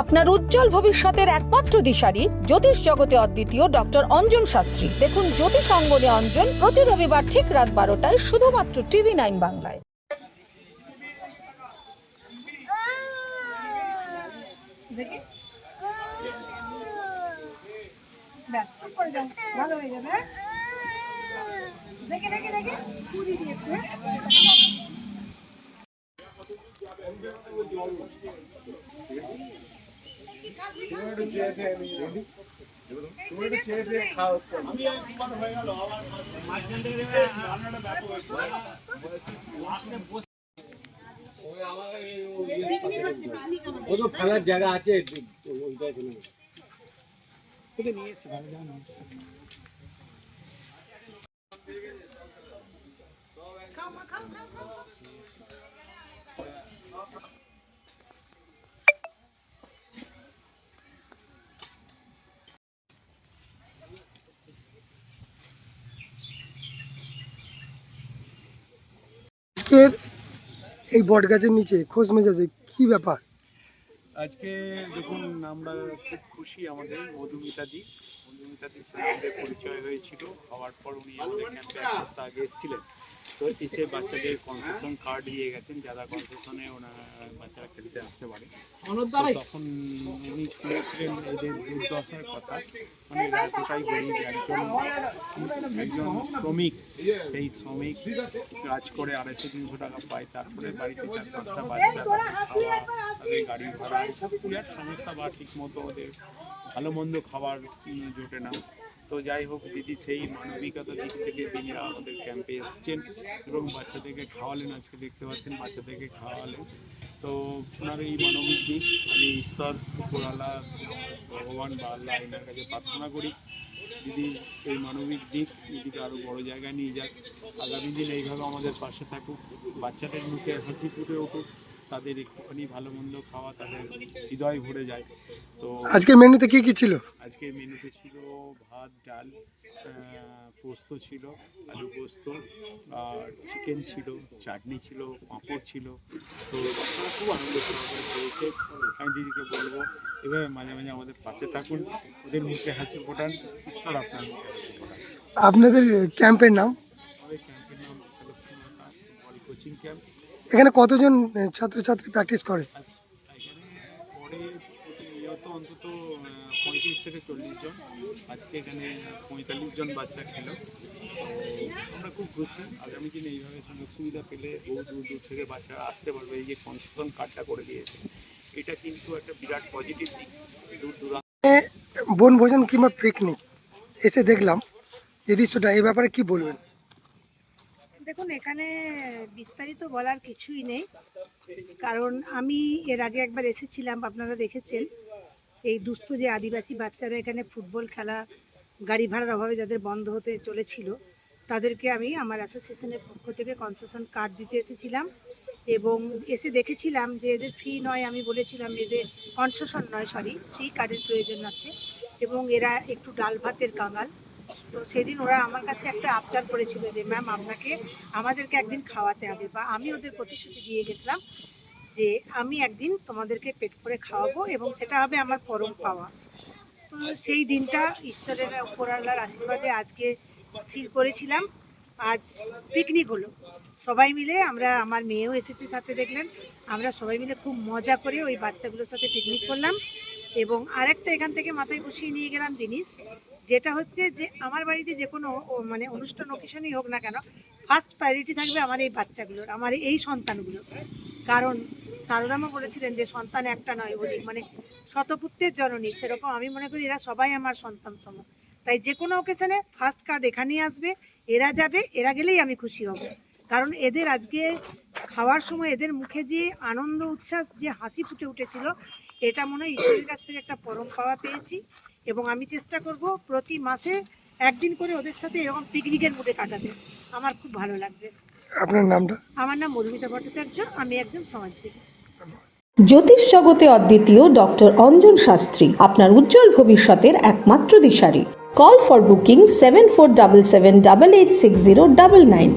আপনার উজ্জ্বল ভবিষ্যতের একমাত্র দিশারি জ্যোতিষ জগতে অদ্বিতীয় ডক্টর অঞ্জন শাস্ত্রী। দেখুন জ্যোতিষ অঙ্গনে অঞ্জন প্রতি রবিবার ঠিক রাত বারোটায় শুধুমাত্র টিভি নাইন বাংলায়। দেখি? দেখে দেখে দিয়ে একটু, হ্যাঁ? ও তো ফেলার জায়গা আছে ওইটাই চলে যাবে। আজকের এই বট গাছের নিচে খোঁজ মেজাজে কি ব্যাপার? আজকে দেখুন, আমরা খুব খুশি আমাদের মধুমিতা মধুমিতাদি মধুমিতাদির সাথে আমাদের পরিচয় হয়েছিল। হওয়ার পর উনি আমাদের ক্যাম্পে আগে এসেছিলেন। তো এসে বাচ্চাদের কনসেশন কার্ড দিয়ে গেছেন যারা কনসেশনে ওনারা বাচ্চারা খেলতে আসতে পারে। তখন উনি শুনেছিলেন এদের দুর্দশার কথা। মানে এরা এতটাই গরিব একজন একজন শ্রমিক সেই শ্রমিক কাজ করে আড়াইশো তিনশো টাকা পায় তারপরে বাড়িতে চার পাঁচটা বাচ্চা খাওয়া তাদের গাড়ি ভাড়া এসব সমস্যা বা ঠিক মতো ওদের ভালো মন্দ খাবার জোটে না। তো যাই হোক দিদি সেই মানবিকতার দিক থেকে তিনি আমাদের ক্যাম্পে এসেছেন এবং বাচ্চাদেরকে খাওয়ালেন। আজকে দেখতে পাচ্ছেন বাচ্চাদেরকে খাওয়ালেন। তো ওনার এই মানবিক দিক আমি ঈশ্বর উপরালা ভগবান বা আল্লাহ এনার কাছে প্রার্থনা করি। দিদি এই মানবিক দিক দিদিকে আরও বড় জায়গায় নিয়ে যাক। আগামী দিন এইভাবে আমাদের পাশে থাকুক বাচ্চাদের মুখে হাসি ফুটে উঠুক তাদের একটুখানি ভালো মন্দ খাওয়া তাদের হৃদয় ভরে যায়। তো আজকের মেনুতে কি কি ছিল? আজকে মেনুতে ছিল ভাত ডাল পোস্ত ছিল আলু পোস্ত আর চিকেন ছিল চাটনি ছিল পাঁপড় ছিল। তো খুব আনন্দ সহকারে আমি দিদিকে বলব এভাবে মাঝে মাঝে আমাদের পাশে থাকুন। ওদের মুখে হাসি ফোটান ঈশ্বর আপনার মুখে হাসি ফোটান। আপনাদের ক্যাম্পের নাম? আমাদের ক্যাম্পের নাম কোচিং ক্যাম্প। এখানে কতজন ছাত্রছাত্রী প্র্যাকটিস করে? পরে প্রতিনিয়ত অন্তত পঁয়ত্রিশ থেকে চল্লিশ জন। আজকে এখানে পঁয়তাল্লিশ জন বাচ্চা খেলো। আমরা খুব খুশি। আগামী দিনে এইভাবে সুযোগ সুবিধা পেলে বহু দূর দূর থেকে বাচ্চারা আসতে পারবে। এই যে কনস্ট্রাকশন কার্ডটা করে দিয়েছে এটা কিন্তু একটা বিরাট পজিটিভ দিক। দূর দূরান্ত এ, বনভোজন কিংবা পিকনিক এসে দেখলাম। এই দৃশ্যটা এই ব্যাপারে কি বলবেন? দেখুন এখানে বিস্তারিত বলার কিছুই নেই। কারণ আমি এর আগে একবার এসেছিলাম আপনারা দেখেছেন। এই দুস্থ যে আদিবাসী বাচ্চারা এখানে ফুটবল খেলা, গাড়ি ভাড়ার অভাবে যাদের বন্ধ হতে চলেছিল, তাদেরকে আমি আমার অ্যাসোসিয়েশনের পক্ষ থেকে কনসেশন কার্ড দিতে এসেছিলাম এবং এসে দেখেছিলাম যে এদের ফ্রি নয়, আমি বলেছিলাম এদের কনসেশন নয় সরি ফ্রি কার্ডের প্রয়োজন আছে এবং এরা একটু ডাল ভাতের কাঙাল। তো সেদিন ওরা আমার কাছে একটা আবদার করেছিল যে, ম্যাম, আপনাকে, আমাদেরকে একদিন খাওয়াতে হবে বা আমি ওদের প্রতিশ্রুতি দিয়ে গেছিলাম যে আমি একদিন তোমাদেরকে পেট করে খাওয়াবো এবং সেটা হবে আমার পরম পাওয়া। তো সেই দিনটা ঈশ্বরের উপরাল্লার আশীর্বাদে আজকে স্থির করেছিলাম। আজ পিকনিক হলো। সবাই মিলে আমরা, আমার মেয়েও এসেছে সাথে দেখলেন। আমরা সবাই মিলে খুব মজা করে ওই বাচ্চাগুলোর সাথে পিকনিক করলাম এবং আরেকটা এখান থেকে মাথায় বসিয়ে নিয়ে গেলাম জিনিস, যেটা হচ্ছে যে আমার বাড়িতে যে কোনো মানে অনুষ্ঠান অকেশনই হোক না কেন ফার্স্ট প্রায়োরিটি থাকবে আমার এই বাচ্চাগুলোর, আমার এই সন্তানগুলো কারণ সারদামা বলেছিলেন যে সন্তান একটা নয় অধিক মানে শতপুত্রের জননী, সেরকম আমি মনে করি এরা সবাই আমার সন্তান সম। তাই যে কোনো অকেশনে ফার্স্ট কার্ড এখানেই আসবে, এরা যাবে, এরা গেলেই আমি খুশি হব। কারণ এদের আজকে খাওয়ার সময় এদের মুখে যে আনন্দ, উচ্ছ্বাস, যে হাসি ফুটে উঠেছিল, এটা মনে হয় ঈশ্বরের কাছ থেকে একটা পরম পাওয়া পেয়েছি। এবং আমি চেষ্টা করব প্রতি মাসে একদিন করে ওদের সাথে এরকম পিকনিকের মুডে কাটাতে। আমার খুব ভালো লাগবে। আপনার নামটা? আমার নাম মধুমিতা ভট্টাচার্য আমি একজন সমাজসেবী। জ্যোতিষ জগতে অদ্বিতীয় ডক্টর অঞ্জন শাস্ত্রী আপনার উজ্জ্বল ভবিষ্যতের একমাত্র দিশারি। Call for booking seven four double seven double eight six zero double nine